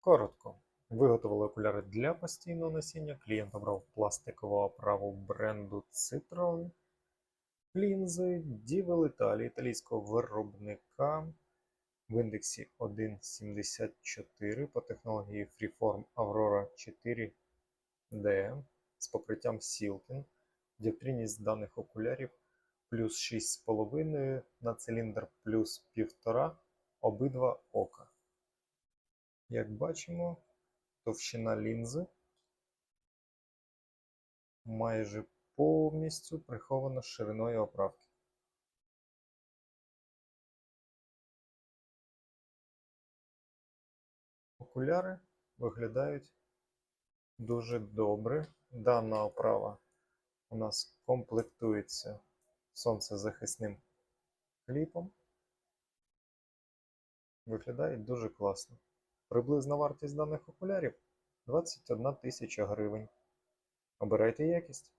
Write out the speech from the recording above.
Коротко. Виготовили окуляри для постійного носіння. Клієнт обрав пластикову оправу бренду Citron. Лінзи Дівел Італії, італійського виробника в індексі 1.74 по технології Freeform Aurora 4D з покриттям Silken. Діоптрійність даних окулярів плюс 6,5 на циліндр плюс 1,5 обидва ока. Як бачимо, товщина лінзи майже повністю прихована шириною оправки. Окуляри виглядають дуже добре. Дана оправа у нас комплектується сонцезахисним кліпом. Виглядають дуже класно. Приблизна вартість даних окулярів 21 тисяча гривень. Обирайте якість.